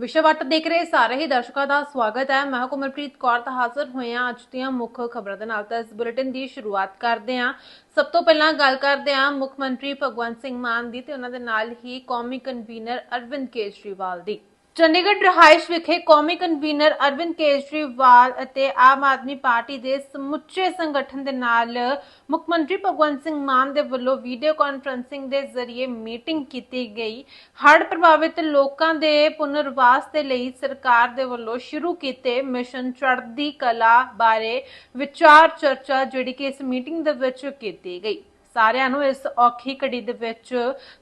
ਵਿਸ਼ਵਵਟ ਦੇਖ ਰਹੇ ਸਾਰੇ ਹੀ ਦਰਸ਼ਕਾਂ ਦਾ ਸਵਾਗਤ ਹੈ। ਮੈਂ ਕੁਮਰਪ੍ਰੀਤ ਕੌਰ ਤਾਂ ਹਾਜ਼ਰ ਹੋਏ ਹਾਂ ਅੱਜ ਦੀਆਂ ਮੁੱਖ ਖਬਰਾਂ ਦੇ ਨਾਲ। ਤਾਂ ਇਸ ਬੁਲੇਟਿਨ ਦੀ ਸ਼ੁਰੂਆਤ ਕਰਦੇ ਹਾਂ। ਸਭ ਤੋਂ ਪਹਿਲਾਂ ਗੱਲ ਕਰਦੇ ਹਾਂ ਮੁੱਖ ਮੰਤਰੀ ਭਗਵੰਤ ਸਿੰਘ ਮਾਨ ਦੀ ਤੇ ਉਹਨਾਂ ਦੇ ਨਾਲ ਹੀ ਕੌਮੀ ਕਨਵੀਨਰ ਅਰਵਿੰਦ ਕੇਜਰੀਵਾਲ ਦੀ। ਚੰਡੀਗੜ੍ਹ ਰਿਹਾਇਸ਼ ਵਿਖੇ ਕੌਮੀ ਕਨਵੀਨਰ ਅਰਵਿੰਦ ਕੇਜਰੀਵਾਲ ਅਤੇ ਆਮ ਆਦਮੀ ਪਾਰਟੀ ਦੇ ਸਮੁੱਚੇ ਸੰਗਠਨ ਦੇ ਨਾਲ ਮੁੱਖ ਮੰਤਰੀ ਭਗਵੰਤ ਸਿੰਘ ਮਾਨ ਦੇ ਵੱਲੋਂ ਵੀਡੀਓ ਕਾਨਫਰੰਸਿੰਗ ਦੇ ਜ਼ਰੀਏ ਮੀਟਿੰਗ ਕੀਤੀ ਗਈ। ਹੜ੍ਹ ਪ੍ਰਭਾਵਿਤ ਲੋਕਾਂ ਦੇ ਪੁਨਰਵਾਸ ਦੇ ਲਈ ਸਰਕਾਰ ਦੇ ਵੱਲੋਂ ਸ਼ੁਰੂ ਕੀਤੇ ਮਿਸ਼ਨ ਚੜ੍ਹਦੀ ਕਲਾ ਬਾਰੇ ਵਿਚਾਰ ਚਰਚਾ, ਜਿਹੜੀ ਕਿ ਇਸ ਮੀਟਿੰਗ ਦੇ ਵਿੱਚ ਕੀਤੀ ਗਈ। ਸਾਰਿਆਂ ਨੂੰ ਇਸ ਔਖੀ ਘੜੀ ਦੇ ਵਿੱਚ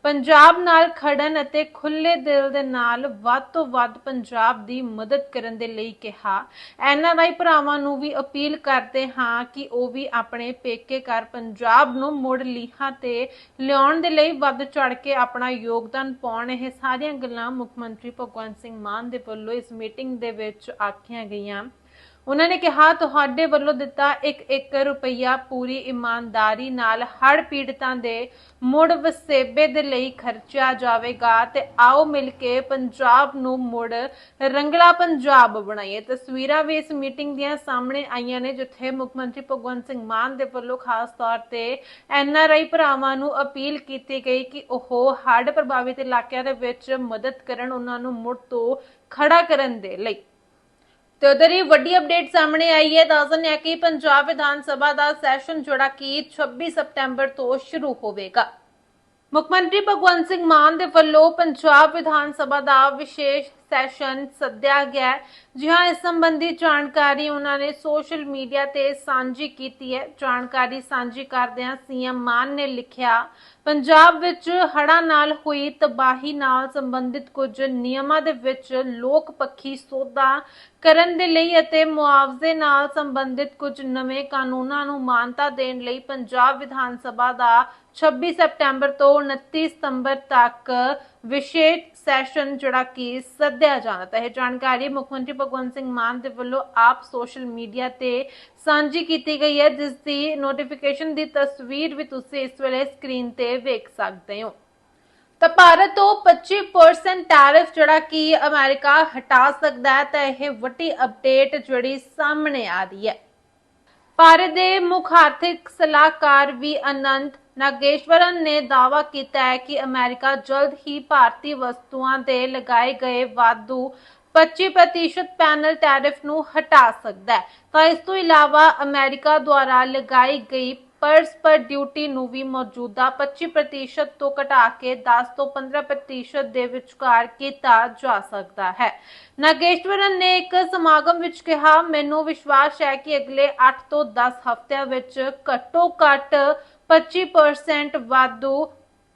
ਪੰਜਾਬ ਨਾਲ ਖੜਨ ਅਤੇ ਖੁੱਲੇ ਦਿਲ ਦੇ ਨਾਲ ਵੱਧ ਤੋਂ ਵੱਧ ਪੰਜਾਬ ਦੀ ਮਦਦ ਕਰਨ ਦੇ ਲਈ ਕਿਹਾ। ਐਨਆਰਆਈ ਭਰਾਵਾਂ ਨੂੰ ਵੀ ਅਪੀਲ ਕਰਦੇ ਹਾਂ ਕਿ ਉਹ ਵੀ ਆਪਣੇ ਪੇਕੇ ਘਰ ਪੰਜਾਬ ਨੂੰ ਮੁੜ ਲੀਹਾਂ ਤੇ ਲਿਆਉਣ ਦੇ ਲਈ ਵੱਧ ਚੜ ਕੇ ਆਪਣਾ ਯੋਗਦਾਨ ਪਾਉਣ। ਇਹ ਸਾਰੀਆਂ ਗੱਲਾਂ ਮੁੱਖ ਮੰਤਰੀ ਭਗਵੰਤ ਸਿੰਘ ਮਾਨ ਦੇ ਵੱਲੋਂ ਇਸ ਮੀਟਿੰਗ ਦੇ ਵਿੱਚ ਆਖੀਆਂ ਗਈਆਂ। ਉਹਨਾਂ ਨੇ ਕਿਹਾ, ਤੁਹਾਡੇ ਵੱਲੋਂ ਦਿੱਤਾ 1-1 ਰੁਪਈਆ ਪੂਰੀ ਇਮਾਨਦਾਰੀ ਨਾਲ ਹੜ੍ਹ ਪੀੜਤਾਂ ਦੇ ਮੁੜ ਵਸੇਬੇ ਦੇ ਲਈ ਖਰਚਿਆ ਜਾਵੇਗਾ ਤੇ ਆਓ ਮਿਲ ਕੇ ਪੰਜਾਬ ਨੂੰ ਮੁੜ ਰੰਗਲਾ ਪੰਜਾਬ ਬਣਾਈਏ। ਤਸਵੀਰਾਂ ਵੀ ਇਸ ਮੀਟਿੰਗ ਦੀਆਂ ਸਾਹਮਣੇ ਆਈਆਂ ਨੇ, ਜਿੱਥੇ ਮੁੱਖ ਮੰਤਰੀ ਭਗਵੰਤ ਸਿੰਘ ਮਾਨ ਦੇ ਵੱਲੋਂ ਖਾਸ ਤੌਰ ਤੇ ਐਨ ਆਰ ਆਈ ਭਰਾਵਾਂ ਨੂੰ ਅਪੀਲ ਕੀਤੀ ਗਈ ਕਿ ਉਹ ਹੜ੍ਹ ਪ੍ਰਭਾਵਿਤ ਇਲਾਕਿਆਂ ਦੇ ਵਿੱਚ ਮਦਦ ਕਰਨ ਉਹਨਾਂ ਨੂੰ ਮੁੜ ਤੋਂ ਖੜਾ ਕਰਨ ਦੇ ਲਈ। ਤੇ ਉਧਰ ਹੀ ਵੱਡੀ ਅਪਡੇਟ ਸਾਹਮਣੇ ਆਈ ਹੈ। ਦੱਸ ਦਿੰਦੇ ਹਾਂ ਕਿ ਪੰਜਾਬ ਵਿਧਾਨ ਸਭਾ ਦਾ ਸੈਸ਼ਨ ਜਿਹੜਾ ਕਿ 26 ਸਤੰਬਰ ਤੋਂ ਸ਼ੁਰੂ ਹੋਵੇਗਾ। ਮੁੱਖ ਮੰਤਰੀ ਭਗਵੰਤ ਸਿੰਘ ਮਾਨ ਦੇ ਵੱਲੋਂ ਪੰਜਾਬ ਵਿਧਾਨ ਸਭਾ ਦਾ ਵਿਸ਼ੇਸ਼ ਸੈਸ਼ਨ ਸੱਦਿਆ ਗਿਆ ਜੀ ਹਾਂ, ਇਸ ਸੰਬੰਧੀ ਜਾਣਕਾਰੀ ਉਹਨਾਂ ਨੇ ਸੋਸ਼ਲ ਮੀਡੀਆ ਤੇ ਸਾਂਝੀ ਕੀਤੀ ਹੈ। ਜਾਣਕਾਰੀ ਸਾਂਝੀ ਕਰਦਿਆਂ ਸੀਐਮ ਮਾਨ ਨੇ ਲਿਖਿਆ, ਪੰਜਾਬ ਵਿੱਚ ਹੜ੍ਹਾਂ ਨਾਲ ਹੋਈ ਤਬਾਹੀ ਨਾਲ ਸੰਬੰਧਿਤ ਕੁਝ ਨਿਯਮਾਂ ਦੇ ਵਿੱਚ ਲੋਕ ਪੱਖੀ ਸੋਧਾਂ ਕਰਨ ਦੇ ਲਈ ਅਤੇ ਮੁਆਵਜ਼ੇ ਨਾਲ ਸੰਬੰਧਿਤ ਕੁਝ ਨਵੇਂ ਕਾਨੂੰਨਾਂ ਨੂੰ ਮਾਨਤਾ ਦੇਣ ਲਈ ਪੰਜਾਬ ਵਿਧਾਨ ਸਭਾ ਦਾ 26 ਸਪਟੈਂਬਰ ਤੋਂ 29 ਸਤੰਬਰ ਤੱਕ ਵਿਸ਼ੇਸ਼ ਸੈਸ਼ਨ ਜਿਹੜਾ ਕਿ ਸੱਦਿਆ ਜਾਣਾ ਤਾਂ ਜਾਣਕਾਰੀ ਮੁੱਖ ਮੰਤਰੀ ਭਗਵੰਤ ਸਿੰਘ ਮਾਨ ਦੇ ਵੱਲੋਂ ਆਪ ਸੋਸ਼ਲ ਮੀਡੀਆ ਤੇ ਸਾਂਝੀ ਕੀਤੀ ਗਈ ਹੈ, ਜਿਸ ਦੀ ਨੋਟੀਫਿਕੇਸ਼ਨ ਦੀ ਤਸਵੀਰ ਵੀ ਤੁਸੀਂ ਇਸ ਵੇਲੇ ਸਕਰੀਨ ਤੇ ਵੇਖ ਸਕਦੇ ਹੋ। ਤਾਂ ਭਾਰਤ ਤੋਂ 25% ਟੈਰਿਫ ਜਿਹੜਾ ਕਿ ਅਮਰੀਕਾ ਹਟਾ ਸਕਦਾ ਹੈ, ਤਾਂ ਇਹ ਵੱਡੀ ਅਪਡੇਟ ਜਿਹੜੀ ਸਾਹਮਣੇ ਆ ਰਹੀ ਹੈ। ਭਾਰਤ ਦੇ ਮੁੱਖ ਆਰਥਿਕ ਸਲਾਹਕਾਰ ਵੀ ਅਨੰਤ ਨਾਗੇਸ਼ਵਰਨ ਨੇ ਦਾਅਵਾ ਕੀਤਾ ਹੈ ਕਿ ਅਮਰੀਕਾ ਜਲਦ ਹੀ ਭਾਰਤੀ ਵਸਤੂਆਂ ਤੇ ਲਗਾਏ ਗਏ ਵਾਧੂ 25% ਪੈਨਲ ਟੈਰਿਫ ਨੂੰ ਹਟਾ ਸਕਦਾ ਹੈ। ਤਾਂ ਇਸ ਤੋਂ ਇਲਾਵਾ ਅਮਰੀਕਾ ਦੁਆਰਾ ਲਗਾਈ ਗਈ ਪਰਸ ਪਰ ਡਿਊਟੀ ਨੂੰ ਵੀ ਮੌਜੂਦਾ 25% ਤੋਂ ਘਟਾ ਕੇ 10 ਤੋਂ 15% ਦੇ ਵਿਚਕਾਰ ਕੀਤਾ ਜਾ ਸਕਦਾ ਹੈ। ਨਾਗੇਸ਼ਵਰਨ ਨੇ ਇੱਕ ਸਮਾਗਮ ਵਿੱਚ ਕਿਹਾ, ਮੈਨੂੰ ਵਿਸ਼ਵਾਸ ਹੈ ਕਿ ਅਗਲੇ 8 ਤੋਂ 10 ਹਫ਼ਤਿਆਂ ਵਿੱਚ ਘੱਟੋ ਘੱਟ 25% ਵਾਧੂ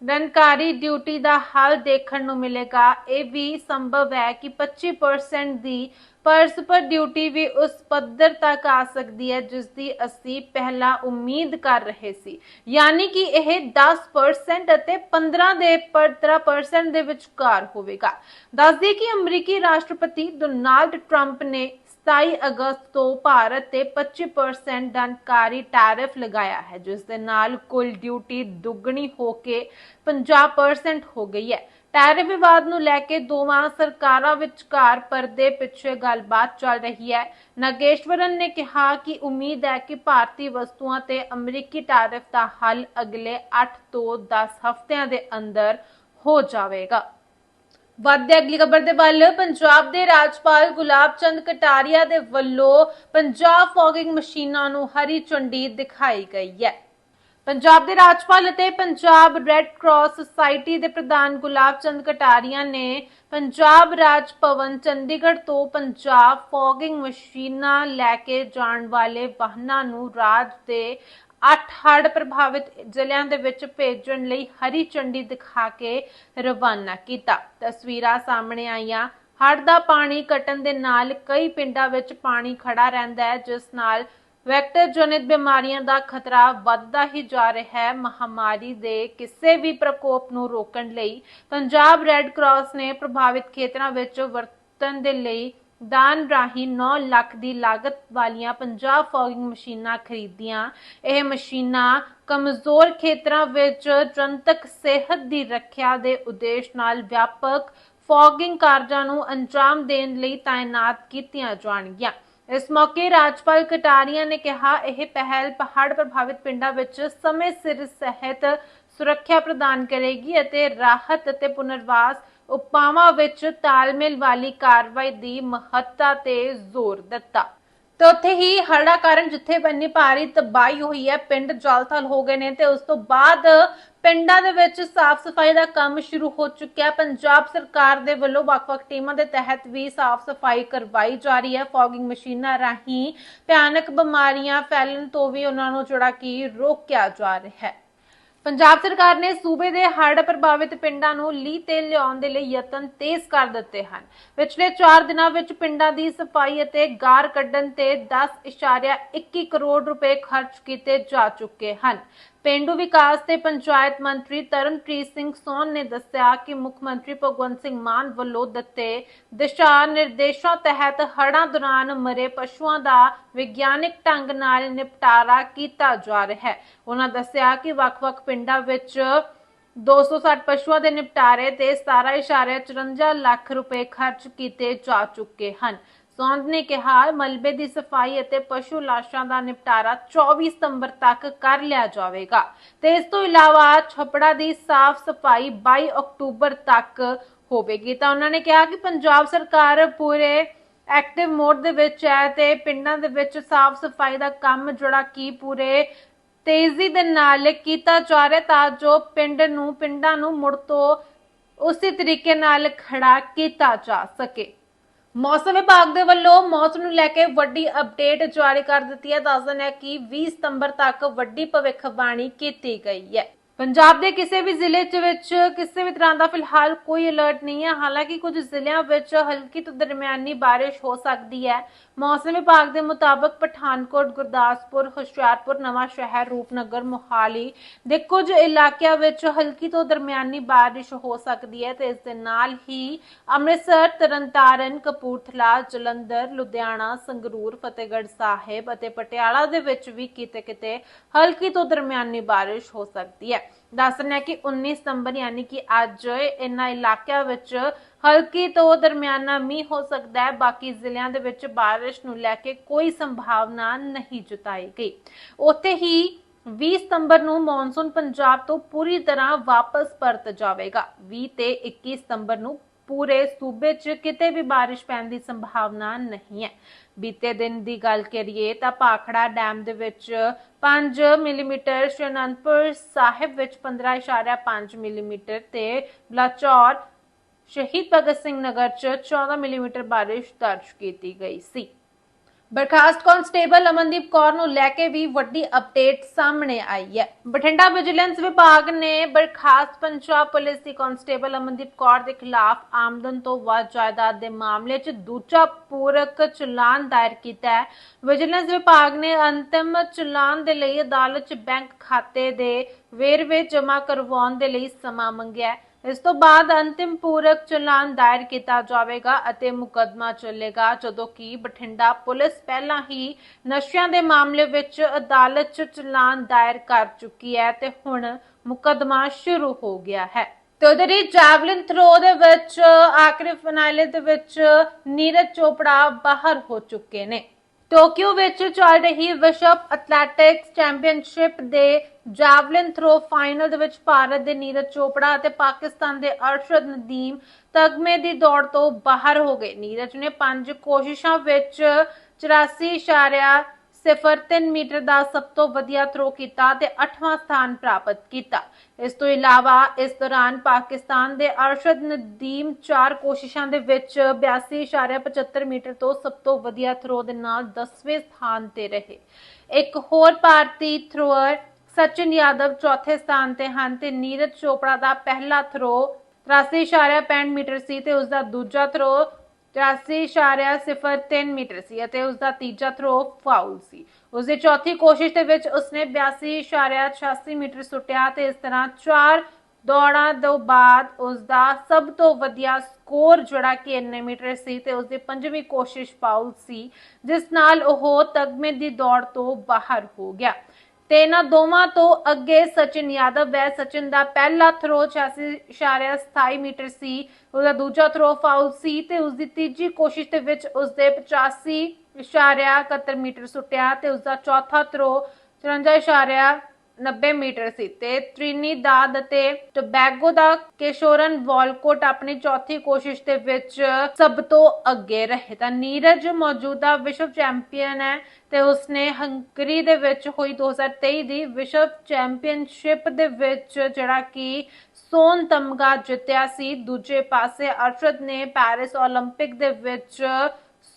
ਰਨਕਾਰੀ ਡਿਊਟੀ ਦਾ ਹੱਲ ਦੇਖਣ ਨੂੰ ਮਿਲੇਗਾ। ਇਹ ਵੀ ਸੰਭਵ ਹੈ ਕਿ 25% ਦੀ ਪਰਸ ਡਿਊਟੀ ਵੀ ਉਸ ਪੱਧਰ ਤੱਕ ਆ ਸਕਦੀ ਹੈ, ਜਿਸ ਦੀ ਅਸੀਂ ਪਹਿਲਾਂ ਉਮੀਦ ਕਰ ਰਹੇ ਸੀ। ਯਾਨੀ ਕਿ ਇਹ 10% ਅਤੇ 15 ਦੇ 15% ਦੇ ਵਿਚਕਾਰ ਹੋਵੇਗਾ। ਦੱਸਦੇ ਕਿ ਅਮਰੀਕੀ ਰਾਸ਼ਟਰਪਤੀ ਡੋਨਾਲਡ ਟਰੰਪ ਨੇ 27 ਅਗਸਤ ਤੋਂ ਭਾਰਤ ਤੇ 25% ਦੰਡਕਾਰੀ ਟੈਰਿਫ ਲਗਾਇਆ ਹੈ, ਜਿਸ ਦੇ ਨਾਲ ਕੁੱਲ ਡਿਊਟੀ ਦੁੱਗਣੀ ਹੋ ਕੇ 50% ਹੋ ਗਈ ਹੈ। ਟੈਰਿਫ ਵਿਵਾਦ ਨੂੰ ਲੈ ਕੇ ਦੋਵਾਂ ਸਰਕਾਰਾਂ ਵਿਚਕਾਰ ਪਰਦੇ ਪਿੱਛੇ ਗੱਲਬਾਤ ਚੱਲ ਰਹੀ ਹੈ। ਨਾਗੇਸ਼ਵਰਨ ਨੇ ਕਿਹਾ ਕਿ ਉਮੀਦ ਹੈ ਕਿ ਭਾਰਤੀ ਵਸਤੂਆਂ ਤੇ ਅਮਰੀਕੀ ਟੈਰਿਫ ਦਾ ਹੱਲ ਅਗਲੇ 8 ਤੋਂ 10 ਹਫ਼ਤਿਆਂ ਦੇ ਅੰਦਰ ਹੋ ਜਾਵੇਗਾ। ਵਾਧੇ ਅਗਲੀ ਖਬਰ ਦੇ ਵੱਲ, ਪੰਜਾਬ ਦੇ ਰਾਜਪਾਲ ਗੁਲਾਬ ਚੰਦ ਕਟਾਰੀਆ ਦੇ ਵੱਲੋਂ ਪੰਜਾਬ ਫੌਗਿੰਗ ਮਸ਼ੀਨਾਂ ਨੂੰ ਹਰੀ ਝੰਡੀ ਦਿਖਾਈ ਗਈ ਹੈ। ਪੰਜਾਬ ਦੇ ਰਾਜਪਾਲ ਅਤੇ ਪੰਜਾਬ ਰੈੱਡ ਕਰਾਸ ਸੁਸਾਇਟੀ ਦੇ ਪ੍ਰਧਾਨ ਗੁਲਾਬ ਚੰਦ ਕਟਾਰੀਆ ਨੇ ਪੰਜਾਬ ਰਾਜ ਭਵਨ ਚੰਡੀਗੜ੍ਹ ਤੋਂ ਪੰਜਾਬ ਫੌਗਿੰਗ ਮਸ਼ੀਨਾਂ ਲੈ ਕੇ ਜਾਣ ਵਾਲੇ ਵਾਹਨਾਂ ਨੂੰ ਰਾਜ ਦੇ ਅੱਠ ਹੜ੍ਹ ਪ੍ਰਭਾਵਿਤ ਜ਼ਿਲ੍ਹਿਆਂ ਦੇ ਵਿੱਚ ਭੇਜਣ ਲਈ ਹਰੀ ਝੰਡੀ ਦਿਖਾ ਕੇ ਰਵਾਨਾ ਕੀਤਾ। ਤਸਵੀਰਾਂ ਸਾਹਮਣੇ ਆਈਆਂ। ਹੜ੍ਹ ਦਾ ਪਾਣੀ ਘਟਣ ਦੇ ਨਾਲ ਕਈ ਪਿੰਡਾਂ ਵਿੱਚ ਪਾਣੀ ਖੜਾ ਰਹਿੰਦਾ ਹੈ, ਜਿਸ ਨਾਲ ਵੈਕਟਰ ਜਨਿਤ ਬਿਮਾਰੀਆਂ ਦਾ ਖਤਰਾ ਵੱਧਦਾ ਹੀ ਜਾ ਰਿਹਾ ਹੈ। ਮਹਾਮਾਰੀ ਦੇ ਕਿਸੇ ਵੀ ਪ੍ਰਕੋਪ ਨੂੰ ਰੋਕਣ ਲਈ ਪੰਜਾਬ ਰੈੱਡ ਕਰਾਸ ਨੇ ਪ੍ਰਭਾਵਿਤ ਖੇਤਰਾਂ ਵਿੱਚ ਵਰਤਣ ਦੇ ਲਈ ਦਾਨ ਰਾਹੀਂ 9 ਲੱਖ ਦੀ ਲਾਗਤ ਵਾਲੀਆਂ 50 ਫੌਗਿੰਗ ਮਸ਼ੀਨਾਂ ਖਰੀਦੀਆਂ। ਇਹ ਮਸ਼ੀਨਾਂ ਕਮਜ਼ੋਰ ਖੇਤਰਾਂ ਵਿੱਚ ਜਨਤਕ ਸਿਹਤ ਦੀ ਰੱਖਿਆ ਦੇ ਉਦੇਸ਼ ਨਾਲ ਵਿਆਪਕ ਫੌਗਿੰਗ ਕਾਰਜਾਂ ਨੂੰ ਅੰਜਾਮ ਦੇਣ ਲਈ ਤਾਇਨਾਤ ਕੀਤੀਆਂ ਜਾਣਗੀਆਂ। ਇਸ ਮੌਕੇ ਰਾਜਪਾਲ ਕਟਾਰੀਆ ਨੇ ਕਿਹਾ, ਇਹ ਪਹਿਲ ਪਹਾੜ ਪ੍ਰਭਾਵਿਤ ਪਿੰਡਾਂ ਵਿੱਚ ਸਮੇਂ ਸਿਰ ਸਿਹਤ ਸੁਰੱਖਿਆ ਪ੍ਰਦਾਨ ਕਰੇਗੀ ਅਤੇ ਰਾਹਤ ਅਤੇ ਪੁਨਰਵਾਸ ਉਪਾਵਾਂ ਵਿੱਚ ਤਾਲਮੇਲ ਵਾਲੀ ਕਾਰਵਾਈ ਦੀ ਮਹੱਤਤਾ ਤੇ ਜ਼ੋਰ ਦਿੱਤਾ। ਤੇ ਉੱਥੇ ਹੀ ਹੜ੍ਹਾਂ ਕਾਰਨ ਜਿੱਥੇ ਬੰਨੀ ਭਾਰੀ ਤਬਾਹੀ ਹੋਈ ਹੈ, ਪਿੰਡ ਜਲਥਲ ਹੋ ਗਏ ਨੇ ਤੇ ਉਸ ਤੋਂ ਬਾਅਦ ਪਿੰਡਾਂ ਦੇ ਵਿੱਚ ਸਾਫ਼ ਸਫ਼ਾਈ ਦਾ ਕੰਮ ਸ਼ੁਰੂ ਹੋ ਚੁੱਕਿਆ। ਪੰਜਾਬ ਸਰਕਾਰ ਦੇ ਵੱਲੋਂ ਵੱਖ-ਵੱਖ ਟੀਮਾਂ ਦੇ ਤਹਿਤ ਵੀ ਸਾਫ਼ ਸਫ਼ਾਈ ਕਰਵਾਈ ਜਾ ਰਹੀ ਹੈ। ਫੌਗਿੰਗ ਮਸ਼ੀਨਾਂ ਰਾਹੀਂ ਭਿਆਨਕ ਬਿਮਾਰੀਆਂ ਫੈਲਣ ਤੋਂ ਵੀ ਉਹਨਾਂ ਨੂੰ ਜਿਹੜਾ ਕਿ ਰੋਕਿਆ ਜਾ ਰਿਹਾ ਹੈ। ਪੰਜਾਬ ਸਰਕਾਰ ਨੇ ਸੂਬੇ ਦੇ ਹੜ੍ਹ ਪ੍ਰਭਾਵਿਤ ਪਿੰਡਾਂ ਨੂੰ ਲੀਹ ਤੇ ਲਿਆਉਣ ਦੇ ਲਈ ਯਤਨ ਤੇਜ਼ ਕਰ ਦਿੱਤੇ ਹਨ। ਪਿਛਲੇ 4 ਦਿਨਾਂ ਵਿੱਚ ਪਿੰਡਾਂ ਦੀ ਸਫ਼ਾਈ ਅਤੇ ਗਾਰ ਕੱਢਣ ਤੇ 10.21 ਕਰੋੜ ਰੁਪਏ ਖਰਚ ਕੀਤੇ ਜਾ ਚੁੱਕੇ ਹਨ। ਪਿੰਡੂ ਵਿਕਾਸ ਤੇ ਪੰਚਾਇਤ ਮੰਤਰੀ ਤਰਨਪ੍ਰੀਤ ਸਿੰਘ ਸੋਨ ਨੇ ਦੱਸਿਆ ਕਿ ਮੁੱਖ ਮੰਤਰੀ ਭਗਵੰਤ ਸਿੰਘ ਮਾਨ ਵੱਲੋਂ ਦਿੱਤੇ ਦਿਸ਼ਾ ਨਿਰਦੇਸ਼ਾਂ ਤਹਿਤ ਹੜ੍ਹਾਂ ਦੌਰਾਨ ਮਰੇ ਪਸ਼ੂਆਂ ਦਾ ਵਿਗਿਆਨਿਕ ਢੰਗ ਨਾਲ ਨਿਪਟਾਰਾ ਕੀਤਾ ਜਾ ਰਿਹਾ ਹੈ। ਉਹਨਾਂ ਦੱਸਿਆ ਕਿ ਵੱਖ-ਵੱਖ ਪਿੰਡਾਂ ਵਿੱਚ 260 ਪਸ਼ੂਆਂ ਦੇ ਨਿਪਟਾਰੇ ਤੇ 17.54 ਲੱਖ ਰੁਪਏ ਖਰਚ ਕੀਤੇ ਜਾ ਚੁੱਕੇ ਹਨ। ਸੌਂਦ ਨੇ ਕਿਹਾ, ਮਲਬੇ ਦੀ ਸਫ਼ਾਈ ਅਤੇ ਪਸ਼ੂ ਲਾਸ਼ਾਂ ਦਾ ਨਿਪਟਾਰਾ 24 ਸਤੰਬਰ ਤੱਕ ਕਰ ਲਿਆ ਜਾਵੇਗਾ। ਤੇ ਇਸ ਤੋਂ ਇਲਾਵਾ ਛਪੜਾ ਦੀ ਸਾਫ਼ ਸਫ਼ਾਈ 22 ਅਕਤੂਬਰ ਤੱਕ ਹੋਵੇਗੀ। ਤਾਂ ਉਹਨਾਂ ਨੇ ਕਿਹਾ ਕਿ ਪੰਜਾਬ ਸਰਕਾਰ ਪੂਰੇ ਐਕਟਿਵ ਮੋਡ ਦੇ ਵਿੱਚ ਹੈ ਤੇ ਪਿੰਡਾਂ ਦੇ ਵਿੱਚ ਸਾਫ਼ ਸਫ਼ਾਈ ਦਾ ਕੰਮ ਜਿਹੜਾ ਕੀ ਪੂਰੇ ਤੇਜ਼ੀ ਦੇ ਨਾਲ ਕੀਤਾ ਜਾ ਰਿਹਾ ਤਾਂ ਜੋ ਪਿੰਡ ਨੂੰ, ਪਿੰਡਾਂ ਨੂੰ ਮੁੜ ਤੋਂ ਉਸੇ ਤਰੀਕੇ ਨਾਲ ਖੜਾ ਕੀਤਾ ਜਾ ਸਕੇ। ਮੌਸਮ ਵਿਭਾਗ ਦੇ ਵੱਲੋਂ ਮੌਸਮ ਨੂੰ ਲੈ ਕੇ ਵੱਡੀ ਅਪਡੇਟ ਜਾਰੀ ਕਰ ਦਿੱਤੀ ਹੈ। ਦੱਸਦਨ ਹੈ ਕਿ 20 ਸਤੰਬਰ ਤੱਕ ਵੱਡੀ ਭਵਿੱਖਬਾਣੀ ਕੀਤੀ ਗਈ ਹੈ। ਪੰਜਾਬ ਦੇ ਕਿਸੇ ਵੀ ਜ਼ਿਲ੍ਹੇ ਚ ਵਿੱਚ ਕਿਸੇ ਵੀ ਤਰ੍ਹਾਂ ਦਾ ਫਿਲਹਾਲ ਕੋਈ ਅਲਰਟ ਨਹੀਂ ਹੈ। ਹਾਲਾਂਕਿ ਕੁਝ ਜ਼ਿਲ੍ਹਿਆਂ ਵਿੱਚ ਹਲਕੀ ਤੋਂ ਦਰਮਿਆਨੀ ਬਾਰਿਸ਼ ਹੋ ਸਕਦੀ ਹੈ। ਮੌਸਮ ਵਿਭਾਗ ਦੇ ਮੁਤਾਬਕ ਪਠਾਨਕੋਟ, ਗੁਰਦਾਸਪੁਰ, ਹੁਸ਼ਿਆਰਪੁਰ, ਨਵਾਂ ਸ਼ਹਿਰ, ਰੂਪਨਗਰ, ਮੋਹਾਲੀ ਦੇ ਕੁਝ ਇਲਾਕਿਆਂ ਵਿੱਚ ਹਲਕੀ ਤੋਂ ਦਰਮਿਆਨੀ ਬਾਰਿਸ਼ ਹੋ ਸਕਦੀ ਹੈ ਤੇ ਇਸ ਦੇ ਨਾਲ ਹੀ ਅੰਮ੍ਰਿਤਸਰ, ਤਰਨਤਾਰਨ, ਕਪੂਰਥਲਾ, ਜਲੰਧਰ, ਲੁਧਿਆਣਾ, ਸੰਗਰੂਰ, ਫਤਿਹਗੜ੍ਹ ਸਾਹਿਬ ਅਤੇ ਪਟਿਆਲਾ ਦੇ ਵਿੱਚ ਵੀ ਕਿਤੇ-ਕਿਤੇ ਹਲਕੀ ਤੋਂ ਦਰਮਿਆਨੀ ਬਾਰਿਸ਼ ਹੋ ਸਕਦੀ ਹੈ। ਦੱਸਣਾ ਹੈ ਕਿ 19 ਸਤੰਬਰ ਯਾਨੀ ਕਿ ਅੱਜ ਇਹਨਾਂ ਇਲਾਕਿਆਂ ਵਿੱਚ ਹਲਕੀ ਤੋਂ ਦਰਮਿਆਨਾ ਮੀਂਹ ਹੋ ਸਕਦਾ ਹੈ। ਬਾਕੀ ਜ਼ਿਲ੍ਹਿਆਂ ਦੇ ਵਿੱਚ ਬਾਰਿਸ਼ ਨੂੰ ਲੈ ਕੇ ਕੋਈ ਸੰਭਾਵਨਾ ਨਹੀਂ ਜਤਾਈ ਗਈ। ਉੱਥੇ ਹੀ 20 ਸਤੰਬਰ ਨੂੰ ਮੌਨਸੂਨ ਪੰਜਾਬ ਤੋਂ ਪੂਰੀ ਤਰ੍ਹਾਂ ਵਾਪਸ ਪਰਤ ਜਾਵੇਗਾ। 20 ਤੇ 21 ਸਤੰਬਰ ਨੂੰ ਪੂਰੇ ਸੂਬੇ 'ਚ ਕਿਤੇ ਵੀ ਬਾਰਿਸ਼ ਪੈਣ ਦੀ ਸੰਭਾਵਨਾ ਨਹੀਂ ਹੈ। ਬੀਤੇ ਦਿਨ ਦੀ ਗੱਲ ਕਰੀਏ ਤਾਂ ਭਾਖੜਾ ਡੈਮ ਦੇ ਵਿੱਚ 5 ਮਿਲੀਮੀਟਰ ਸ਼੍ਰੀ ਅਨੰਦਪੁਰ ਸਾਹਿਬ ਵਿੱਚ 15.5 ਮਿਲੀਮੀਟਰ ਤੇ ਬਲਾਚੌਰ ਸ਼ਹੀਦ ਭਗਤ ਸਿੰਘ ਨਗਰ 'ਚ 14 ਮਿਲੀਮੀਟਰ ਬਾਰਿਸ਼ ਦਰਜ ਕੀਤੀ ਗਈ ਸੀ। ਬਰਖਾਸਤ ਕਾਂਸਟੇਬਲ ਅਮਨਦੀਪ ਕੌਰ ਨੂੰ ਲੈ ਕੇ ਵੀ ਵੱਡੀ ਅਪਡੇਟ ਸਾਹਮਣੇ ਆਈ ਹੈ। ਬਠਿੰਡਾ ਵਿਜੀਲੈਂਸ ਵਿਭਾਗ ਨੇ ਬਰਖਾਸਤ ਪੰਜਾਬ ਪੁਲਿਸ ਦੀ ਕਾਂਸਟੇਬਲ ਅਮਨਦੀਪ ਕੌਰ ਦੇ ਖਿਲਾਫ ਆਮਦਨ ਤੋਂ ਵੱਧ ਜਾਇਦਾਦ ਦੇ ਮਾਮਲੇ 'ਚ ਦੂਜਾ ਪੂਰਕ ਚਲਾਨ ਦਾਇਰ ਕੀਤਾ ਹੈ। ਵਿਜੀਲੈਂਸ ਵਿਭਾਗ ਨੇ ਅੰਤਿਮ ਚਲਾਨ ਦੇ ਲਈ ਅਦਾਲਤ 'ਚ ਬੈਂਕ ਖਾਤੇ ਦੇ ਵੇਰਵੇ ਜਮ੍ਹਾਂ ਕਰਵਾਉਣ ਦੇ ਲਈ ਸਮਾਂ ਮੰਗਿਆ ਹੈ। ਇਸ ਤੋਂ ਬਾਅਦ ਅੰਤਿਮ ਪੂਰਕ ਚਲਾਨ ਦਾਇਰ ਕੀਤਾ ਜਾਵੇਗਾ ਅਤੇ ਮੁਕੱਦਮਾ ਚੱਲੇਗਾ, ਜਦੋਂ ਕਿ ਬਠਿੰਡਾ ਪੁਲਿਸ ਪਹਿਲਾਂ ਹੀ ਨਸ਼ਿਆਂ ਦੇ ਮਾਮਲੇ ਵਿੱਚ ਅਦਾਲਤ 'ਚ ਚਲਾਨ ਦਾਇਰ ਕਰ ਚੁੱਕੀ ਹੈ ਤੇ ਹੁਣ ਮੁਕੱਦਮਾ ਸ਼ੁਰੂ ਹੋ ਗਿਆ ਹੈ। ਤੇ ਉਧਰ ਹੀ ਜੈਵਲਿਨ ਥਰੋ ਦੇ ਵਿੱਚ, ਆਖਰੀ ਫਾਈਨਲ ਦੇ ਵਿੱਚ ਨੀਰਜ ਚੋਪੜਾ ਬਾਹਰ ਹੋ ਚੁੱਕੇ ਨੇ। ਟੋਕੀਓ ਵਿੱਚ ਚੱਲ ਰਹੀ ਵਿਸ਼ਵ ਐਥਲੈਟਿਕਸ ਚੈਂਪੀਅਨਸ਼ਿਪ ਦੇ ਜੈਵਲਿਨ ਥਰੋ ਫਾਈਨਲ ਦੇ ਵਿੱਚ ਭਾਰਤ ਦੇ ਨੀਰਜ ਚੋਪੜਾ ਅਤੇ ਪਾਕਿਸਤਾਨ ਦੇ ਅਰਸ਼ਦ ਨਦੀਮ ਤਗਮੇ ਦੀ ਦੌੜ ਤੋਂ ਬਾਹਰ ਹੋ ਗਏ। ਨੀਰਜ ਨੇ ਪੰਜ ਕੋਸ਼ਿਸ਼ਾਂ ਵਿੱਚ 84.03 ਮੀਟਰ ਦਾ ਸਭ ਤੋਂ ਵਧੀਆ ਥਰੋ ਕੀਤਾ ਤੇ 8ਵਾਂ ਸਥਾਨ ਪ੍ਰਾਪਤ ਕੀਤਾ। ਇਸ ਤੋਂ ਇਲਾਵਾ ਇਸ ਦੌਰਾਨ ਪਾਕਿਸਤਾਨ ਦੇ ਅਰਸ਼ਦ ਨਦੀਮ ਚਾਰ ਕੋਸ਼ਿਸ਼ਾਂ ਦੇ ਵਿੱਚ 82.75 ਮੀਟਰ ਤੋਂ ਸਭ ਤੋਂ ਵਧੀਆ ਥਰੋ ਦੇ ਨਾਲ 10ਵੇਂ ਸਥਾਨ ਤੇ ਰਹੇ। ਇੱਕ ਹੋਰ ਭਾਰਤੀ ਥਰੋਅਰ ਸਚਿਨ ਯਾਦਵ ਚੌਥੇ ਸਥਾਨ ਤੇ ਹਨ ਤੇ ਨੀਰਜ ਚੋਪੜਾ ਦਾ ਪਹਿਲਾ ਥਰੋ 83.65 ਮੀਟਰ ਸੀ ਤੇ ਉਸ ਦਾ ਦੂਜਾ ਥਰੋ 83.03 ਮੀਟਰ ਸੀ ਅਤੇ ਉਸ ਦਾ ਤੀਜਾ ਥਰੋ ਫਾਉਲ ਸੀ। ਉਸ ਦੀ ਚੌਥੀ ਕੋਸ਼ਿਸ਼ ਦੇ ਵਿੱਚ ਉਸਨੇ 82.86 ਮੀਟਰ ਸੁੱਟਿਆ ਤੇ ਇਸ ਤਰ੍ਹਾਂ ਚਾਰ ਦੌੜਾਂ ਤੋਂ ਬਾਅਦ ਉਸ ਦਾ ਸਭ ਤੋਂ ਵਧੀਆ ਸਕੋਰ ਜਿਹੜਾ ਕਿ 9 ਮੀਟਰ ਸੀ ਤੇ ਉਸ ਦੀ ਪੰਜਵੀਂ ਕੋਸ਼ਿਸ਼ ਫਾਉਲ ਸੀ, ਜਿਸ ਨਾਲ ਉਹ ਤਗਮੇ ਦੀ ਦੌੜ ਤੋਂ ਬਾਹਰ ਹੋ ਗਿਆ। ਤੇ ਇਹਨਾਂ ਦੋਵਾਂ ਤੋਂ ਅੱਗੇ ਸਚਿਨ ਯਾਦਵ ਹੈ ਸਚਿਨ ਦਾ ਪਹਿਲਾ ਥਰੋ 86.27 ਮੀਟਰ ਸੀ, ਉਹਦਾ ਦੂਜਾ ਥਰੋ ਫਾਉਲ ਸੀ ਤੇ ਉਸ ਦੀ ਤੀਜੀ ਕੋਸ਼ਿਸ਼ ਦੇ ਵਿੱਚ ਉਸ ਦੇ 85.71 ਮੀਟਰ ਸੁੱਟਿਆ ਤੇ ਉਸ ਦਾ ਚੌਥਾ ਥਰੋ 54.90 ਮੀਟਰ ਸੀ ਤੇ ਤ੍ਰਿਨੀਦਾਦ ਅਤੇ ਟੋਬੈਗੋ ਦਾ ਕੇਸ਼ੋਰਨ ਵਾਲਕੋਟ ਆਪਣੀ ਚੌਥੀ ਕੋਸ਼ਿਸ਼ ਦੇ ਵਿੱਚ ਸਭ ਤੋਂ ਅੱਗੇ ਰਹੇ ਤਾਂ ਨੀਰਜ ਮੌਜੂਦਾ ਵਿਸ਼ਵ ਚੈਂਪੀਅਨ ਹੈ ਤੇ ਉਸਨੇ ਹੰਗਰੀ ਦੇ ਵਿੱਚ ਹੋਈ 2023 ਦੀ ਵਿਸ਼ਵ ਚੈਂਪੀਅਨਸ਼ਿਪ ਦੇ ਵਿੱਚ ਜਿਹੜਾ ਕਿ ਸੋਨ ਤਮਗਾ ਜਿੱਤਿਆ ਸੀ ਦੂਜੇ ਪਾਸੇ ਅਰਸ਼ਦ ਨੇ ਪੈਰਿਸ 올림픽 ਦੇ ਵਿੱਚ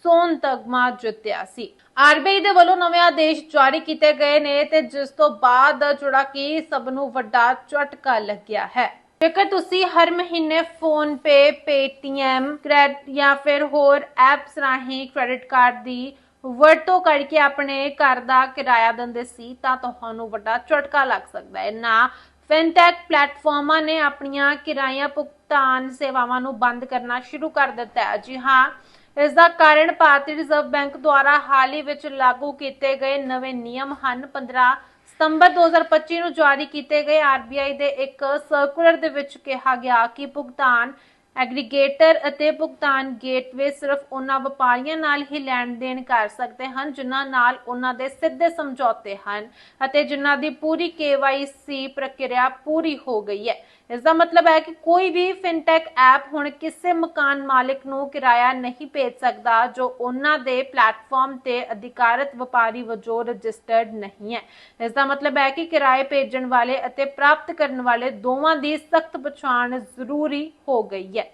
ਸੋਨ ਤਗਮਾ ਜਿੱਤਿਆ ਸੀ। ਆਰਬੀਆਈ ਦੇ ਵੱਲੋਂ ਨਵੇਂ ਆਦੇਸ਼ ਜਾਰੀ ਕੀਤੇ ਗਏ ਨੇ ਤੇ ਜਿਸ ਤੋਂ ਬਾਅਦ ਜਿਹੜਾ ਕਿ ਸਭ ਨੂੰ ਵੱਡਾ ਝਟਕਾ ਲੱਗਿਆ ਹੈ। ਜੇਕਰ ਤੁਸੀਂ ਹਰ ਮਹੀਨੇ ਫੋਨ ਪੇ Paytm ਕ੍ਰੈਡ ਜਾਂ ਫਿਰ ਹੋਰ ਐਪਸ ਰਾਹੀਂ ਕ੍ਰੈਡਿਟ ਕਾਰਡ ਦੀ ਵਰਤੋਂ ਕਰਕੇ ਆਪਣੇ ਘਰ ਦਾ ਕਿਰਾਇਆ ਦਿੰਦੇ ਸੀ ਤਾਂ ਤੁਹਾਨੂੰ ਵੱਡਾ ਝਟਕਾ ਲੱਗ ਸਕਦਾ ਹੈ। ਨਾ, ਫਿਨਟੈਕ ਪਲੇਟਫਾਰਮਾਂ ਨੇ ਆਪਣੀਆਂ ਕਿਰਾਇਆ ਭੁਗਤਾਨ ਸੇਵਾਵਾਂ ਨੂੰ ਬੰਦ ਕਰਨਾ ਸ਼ੁਰੂ ਕਰ ਦਿੱਤਾ ਹੈ। ਜੀ ਹਾਂ ਇਸ ਦਾ ਕਾਰਨ ਭਾਰਤੀ ਰਿਜ਼ਰਵ ਬੈਂਕ ਦੁਆਰਾ ਹਾਲ ਹੀ ਵਿੱਚ ਲਾਗੂ ਕੀਤੇ ਗਏ ਨਵੇਂ ਨਿਯਮ ਹਨ। 15 ਸਤੰਬਰ 2025 ਨੂੰ ਜਾਰੀ ਕੀਤੇ ਗਏ ਆਰਬੀਆਈ ਦੇ ਇੱਕ ਸਰਕੂਲਰ ਦੇ ਵਿੱਚ ਕਿਹਾ ਗਿਆ ਕਿ ਭੁਗਤਾਨ ਐਗਰੀਗੇਟਰ ਅਤੇ ਭੁਗਤਾਨ ਗੇਟਵੇ ਸਿਰਫ ਉਹਨਾਂ ਵਪਾਰੀਆਂ ਨਾਲ ਹੀ ਲੈਣ ਦੇਣ ਕਰ ਸਕਦੇ ਹਨ, ਜਿਨ੍ਹਾਂ ਨਾਲ ਉਹਨਾਂ ਦੇ ਸਿੱਧੇ ਸਮਝੌਤੇ ਹਨ ਅਤੇ ਜਿਨ੍ਹਾਂ ਦੀ ਪੂਰੀ KYC ਪ੍ਰਕਿਰਿਆ ਪੂਰੀ ਹੋ ਗਈ ਹੈ। ਇਸ ਦਾ ਮਤਲਬ ਹੈ ਕਿ ਕੋਈ ਵੀ ਫਿਨਟੈਕ ਐਪ ਹੁਣ ਕਿਸੇ ਮਕਾਨ ਮਾਲਕ ਨੂੰ ਕਿਰਾਇਆ ਨਹੀਂ ਭੇਜ ਸਕਦਾ, ਜੋ ਉਹਨਾਂ ਦੇ ਪਲੇਟਫਾਰਮ ਤੇ ਅਧਿਕਾਰਤ ਵਪਾਰੀ ਵਜੋਂ ਰਜਿਸਟਰਡ ਨਹੀਂ ਹੈ। ਇਸ ਦਾ ਮਤਲਬ ਹੈ ਕਿ ਕਿਰਾਏ ਭੇਜਣ ਵਾਲੇ ਅਤੇ ਪ੍ਰਾਪਤ ਕਰਨ ਵਾਲੇ ਦੋਵਾਂ ਦੀ ਸਖਤ ਪਛਾਣ ਜ਼ਰੂਰੀ ਹੋ ਗਈ ਹੈ।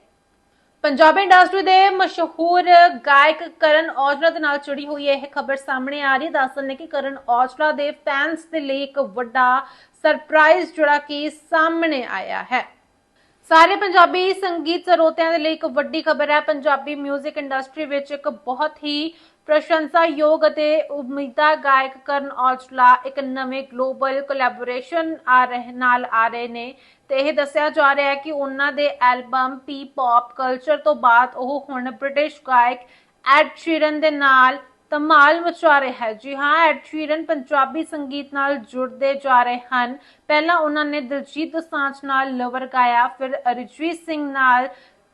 ਪੰਜਾਬ ਇੰਡਸਟਰੀ ਦੇ ਮਸ਼ਹੂਰ ਗਾਇਕ ਕਰਨ ਔਜਲਾ ਦੇ ਨਾਲ ਜੁੜੀ ਹੋਈ ਇਹ ਖਬਰ ਸਾਹਮਣੇ ਆ ਰਹੀ ਹੈ। ਦੱਸਣ ਨੇ ਕਿ ਕਰਨ ਔਜਲਾ ਦੇ ਫੈਨਸ ਦੇ ਲਈ ਇੱਕ ਵੱਡਾ ਸਰਪ੍ਰਾਈਜ਼ ਜਿਹੜਾ ਕਿ ਸਾਹਮਣੇ ਆਇਆ ਹੈ। ਸਾਰੇ ਪੰਜਾਬੀ ਸੰਗੀਤ ਸਰੋਤਿਆਂ ਦੇ ਲਈ ਇੱਕ ਵੱਡੀ ਖਬਰ ਹੈ। ਪੰਜਾਬੀ 뮤직 ਇੰਡਸਟਰੀ ਵਿੱਚ ਇੱਕ ਬਹੁਤ ਹੀ ਪ੍ਰਸ਼ੰਸਾਯੋਗ ਅਤੇ ਉਮੀਦਾ ਗਾਇਕ ਕਰਨ ਔਜਲਾ ਇੱਕ ਨਵੇਂ ਗਲੋਬਲ ਕੋਲੈਬੋਰੇਸ਼ਨ ਆ ਰਹੇ ਨਾਲ ਆ ਰਹੇ ਨੇ ਤੇ ਇਹ ਦੱਸਿਆ ਜਾ ਰਿਹਾ ਹੈ ਕਿ ਉਹਨਾਂ ਦੇ ਐਲਬਮ ਪੀ ਪੌਪ ਕਲਚਰ ਤੋਂ ਬਾਅਦ ਉਹ ਹੁਣ ਬ੍ਰਿਟਿਸ਼ ਗਾਇਕ ਐਡ ਸ਼ੀਰਨ ਦੇ ਨਾਲ ਧਮਾਲ ਮਚਾ ਰਿਹਾ ਹੈ। ਜੀ ਹਾਂ ਐਡ ਸ਼ੀਰਨ ਪੰਜਾਬੀ ਸੰਗੀਤ ਨਾਲ ਜੁੜਦੇ ਜਾ ਰਹੇ ਹਨ। ਪਹਿਲਾਂ ਉਹਨਾਂ ਨੇ ਦਿਲਜੀਤ ਦੋਸਾਂਝ ਨਾਲ ਲਵਰ ਗਾਇਆ, ਫਿਰ ਅਰਜੀਤ ਸਿੰਘ ਨਾਲ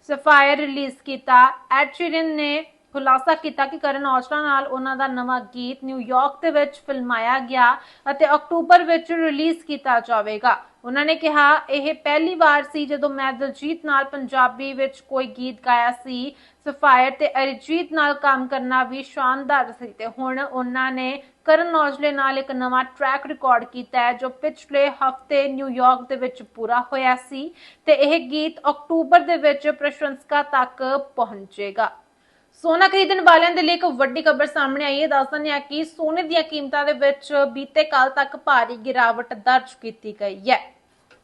ਸਫਾਇਰ ਰਿਲੀਜ਼ ਕੀਤਾ। ਐਡ ਸ਼ੀਰਨ ਨੇ ਖੁਲਾਸਾ ਕੀਤਾ ਕਿ ਕਰਨ ਔਜਲਾ ਨਾਲ ਉਹਨਾਂ ਦਾ ਨਵਾਂ ਗੀਤ ਨਿਊਯਾਰਕ ਦੇ ਵਿੱਚ ਫਿਲਮਾਇਆ ਗਿਆ ਅਤੇ ਅਕਤੂਬਰ ਵਿੱਚ ਰਿਲੀਜ਼ ਕੀਤਾ ਜਾਵੇਗਾ। ਉਹਨਾਂ ਨੇ ਕਿਹਾ, ਇਹ ਪਹਿਲੀ ਵਾਰ ਸੀ ਜਦੋਂ ਮੈਂ ਦਿਲਜੀਤ ਨਾਲ ਪੰਜਾਬੀ ਵਿੱਚ ਕੋਈ ਗੀਤ ਗਾਇਆ ਸੀ। ਸਫਾਇਰ ਤੇ ਅਰਿਜੀਤ ਨਾਲ ਕੰਮ ਕਰਨਾ ਵੀ ਸ਼ਾਨਦਾਰ ਸੀ ਤੇ ਹੁਣ ਉਹਨਾਂ ਨੇ ਕਰਨ ਔਜਲੇ ਨਾਲ ਇੱਕ ਨਵਾਂ ਟਰੈਕ ਰਿਕਾਰਡ ਕੀਤਾ ਹੈ, ਜੋ ਪਿਛਲੇ ਹਫ਼ਤੇ ਨਿਊਯਾਰਕ ਦੇ ਵਿੱਚ ਪੂਰਾ ਹੋਇਆ ਸੀ ਤੇ ਇਹ ਗੀਤ ਅਕਤੂਬਰ ਦੇ ਵਿੱਚ ਪ੍ਰਸ਼ੰਸਕਾਂ ਤੱਕ ਪਹੁੰਚੇਗਾ। ਸੋਨਾ ਖਰੀਦਣ ਵਾਲਿਆਂ ਦੇ ਲਈ ਇੱਕ ਵੱਡੀ ਖਬਰ ਸਾਹਮਣੇ ਆਈ ਹੈ। ਦੱਸ ਦਿੰਦੇ ਹਾਂ ਕਿ ਸੋਨੇ ਦੀਆਂ ਕੀਮਤਾਂ ਦੇ ਵਿੱਚ ਬੀਤੇ ਕੱਲ ਤੱਕ ਭਾਰੀ ਗਿਰਾਵਟ ਦਰਜ ਕੀਤੀ ਗਈ ਹੈ।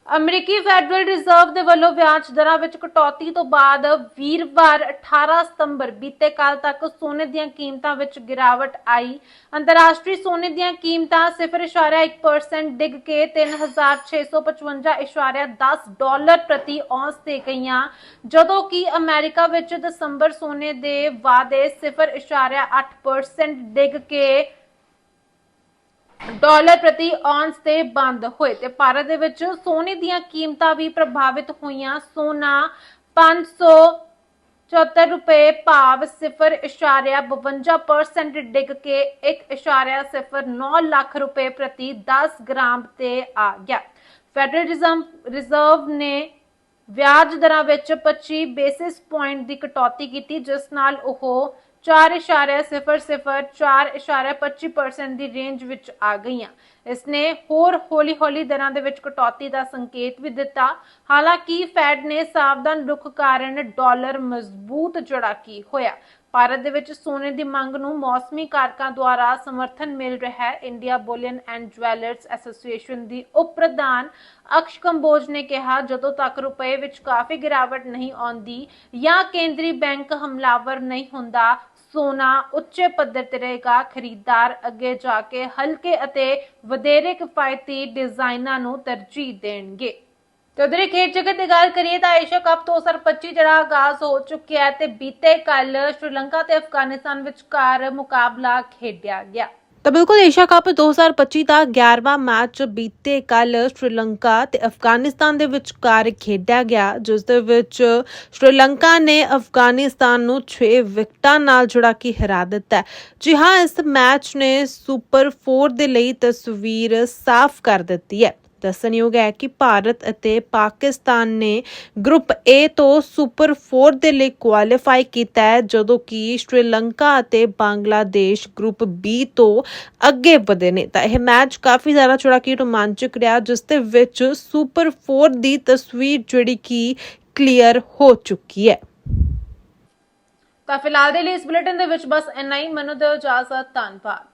ਅਮਰੀਕੀ ਫੈਡਰਲ ਰਿਜ਼ਰਵ ਦੇ ਵੱਲੋਂ ਵਿਆਜ ਦਰਾਂ ਵਿੱਚ ਕਟੌਤੀ ਤੋਂ ਬਾਅਦ ਵੀਰਵਾਰ 18 ਸਤੰਬਰ ਬੀਤੇ ਕੱਲ ਤੱਕ ਸੋਨੇ ਦੀਆਂ ਕੀਮਤਾਂ ਵਿੱਚ ਗਿਰਾਵਟ ਆਈ। ਅੰਤਰਰਾਸ਼ਟਰੀ ਸੋਨੇ ਦੀਆਂ ਕੀਮਤਾਂ 0.1% ਡਿੱਗ ਕੇ 3655.10 ਡਾਲਰ ਪ੍ਰਤੀ ਔਂਸ ਤੇ ਗਈਆਂ। ਜਦੋਂ ਕਿ ਅਮਰੀਕਾ ਵਿੱਚ ਦਸੰਬਰ ਸੋਨੇ ਦੇ ਵਾਅਦੇ 0.8% ਡਿੱਗ ਕੇ ਡਾਲਰ ਪ੍ਰਤੀ ਔਂਸ ਤੇ ਬੰਦ ਹੋਏ ਤੇ ਭਾਰਤ ਦੇ ਵਿੱਚ ਸੋਨੇ ਦੀਆਂ ਕੀਮਤਾਂ ਵੀ ਪ੍ਰਭਾਵਿਤ ਹੋਈਆਂ। ਸੋਨਾ 574 ਰੁਪਏ ਭਾਵ 0.52% ਡਿੱਗ ਕੇ 1.09 ਲੱਖ ਰੁਪਏ ਪ੍ਰਤੀ 10 ਗ੍ਰਾਮ ਤੇ ਆ ਗਿਆ। ਫੈਡਰਲ ਰਿਜ਼ਰਵ ਰਿਜ਼ਰਵ ਨੇ ਵਿਆਜ ਦਰਾਂ ਵਿੱਚ 25 ਬੇਸਿਸ ਪੁਆਇੰਟ ਦੀ ਕਟੌਤੀ ਕੀਤੀ, ਜਿਸ ਨਾਲ ਉਹ 4.00-4.25% ਦੀ ਰੇਂਜ ਵਿੱਚ ਆ ਗਈਆਂ। ਇਸ ਨੇ ਹੋਰ ਹੌਲੀ-ਹੌਲੀ ਦਰਾਂ ਦੇ ਵਿੱਚ ਕਟੌਤੀ ਦਾ ਸੰਕੇਤ ਵੀ ਦਿੱਤਾ। ਹਾਲਾਂਕਿ ਫੈਡ ਨੇ ਸਾਵਧਾਨ ਰੁਖ ਕਾਰਨ ਡਾਲਰ ਮਜ਼ਬੂਤ ਜੜਾ ਕੀ ਹੋਇਆ। ਭਾਰਤ ਦੇ ਵਿੱਚ ਸੋਨੇ ਦੀ ਮੰਗ ਨੂੰ ਮੌਸਮੀ ਕਾਰਕਾਂ ਦੁਆਰਾ ਸਮਰਥਨ ਮਿਲ ਰਿਹਾ ਹੈ। India bullion and jewellers association ਦੀ ਉਪ ਪ੍ਰਧਾਨ ਅਕਸ਼ ਕੰਬੋਜ ਨੇ ਕਿਹਾ, ਜਦੋਂ ਤੱਕ ਰੁਪਏ ਵਿੱਚ ਕਾਫੀ ਗਿਰਾਵਟ ਨਹੀਂ ਆਉਂਦੀ ਜਾਂ ਕੇਂਦਰੀ ਬੈਂਕ ਹਮਲਾਵਰ ਨਹੀਂ ਹੁੰਦਾ ਸੋਨਾ ਉੱਚੇ ਪੱਧਰ ਤੇ ਰਹੇਗਾ। ਖਰੀਦਦਾਰ ਅੱਗੇ ਜਾ ਕੇ ਹਲਕੇ ਅਤੇ ਵਧੇਰੇ ਕਿਫਾਇਤੀ ਡਿਜ਼ਾਈਨਾਂ ਨੂੰ ਤਰਜੀਹ ਦੇਣਗੇ। ਤੇ ਉਧਰ ਖੇਡ ਜਗਤ ਦੀ ਗੱਲ ਕਰੀਏ ਤਾਂ ਏਸ਼ੀਆ ਕੱਪ 2025 ਜਿਹੜਾ ਆਗਾਜ਼ ਹੋ ਚੁੱਕਿਆ ਹੈ ਤੇ ਬੀਤੇ ਕੱਲ ਸ਼੍ਰੀਲੰਕਾ ਤੇ ਅਫਗਾਨਿਸਤਾਨ ਵਿਚਕਾਰ ਮੁਕਾਬਲਾ ਖੇਡਿਆ ਗਿਆ। ਤਾਂ ਬਿਲਕੁਲ ਏਸ਼ੀਆ ਕੱਪ 2025 ਦਾ 11ਵਾਂ ਮੈਚ ਬੀਤੇ ਕੱਲ ਸ਼੍ਰੀਲੰਕਾ ਤੇ ਅਫਗਾਨਿਸਤਾਨ ਦੇ ਵਿਚਕਾਰ ਖੇਡਿਆ ਗਿਆ, ਜਿਸ ਦੇ ਵਿੱਚ ਸ਼੍ਰੀਲੰਕਾ ਨੇ ਅਫਗਾਨਿਸਤਾਨ ਨੂੰ 6 ਵਿਕਟਾਂ ਨਾਲ ਜੁੜਾ ਕੇ ਹਰਾ ਦਿੱਤਾ ਜੀ ਹਾਂ, ਇਸ ਮੈਚ ਨੇ ਸੁਪਰ 4 ਦੇ ਲਈ ਤਸਵੀਰ ਸਾਫ਼ ਕਰ ਦਿੱਤੀ ਹੈ। ਦੱਸਣਯੋਗ ਹੈ ਕਿ ਭਾਰਤ ਅਤੇ ਪਾਕਿਸਤਾਨ ਨੇ ਗਰੁੱਪ ਏ ਤੋਂ ਸੁਪਰ 4 ਦੇ ਲਈ ਕੁਆਲੀਫਾਈ ਕੀਤਾ ਹੈ, ਜਦੋਂ ਕਿ ਸ਼੍ਰੀਲੰਕਾ ਅਤੇ ਬੰਗਲਾਦੇਸ਼ ਗਰੁੱਪ ਬੀ ਤੋਂ ਅੱਗੇ ਵਧੇ ਨੇ। ਤਾਂ ਇਹ ਮੈਚ ਕਾਫੀ ਜ਼ਿਆਦਾ ਜਿਹੜਾ ਕਿ ਰੋਮਾਂਚਕ ਰਿਹਾ, ਜਿਸ ਦੇ ਵਿੱਚ ਸੁਪਰ 4 ਦੀ ਤਸਵੀਰ ਜਿਹੜੀ ਕਿ ਕਲੀਅਰ ਹੋ ਚੁੱਕੀ ਹੈ। ਤਾਂ ਫਿਲਹਾਲ ਦੇ ਲਈ ਇਸ ਬੁਲੇਟਿਨ ਦੇ ਵਿੱਚ ਬਸ ਇੰਨਾ ਹੀ। ਮੈਨੂੰ ਦਿਓ ਇਜਾਜ਼ਤ ਧੰਨਵਾਦ।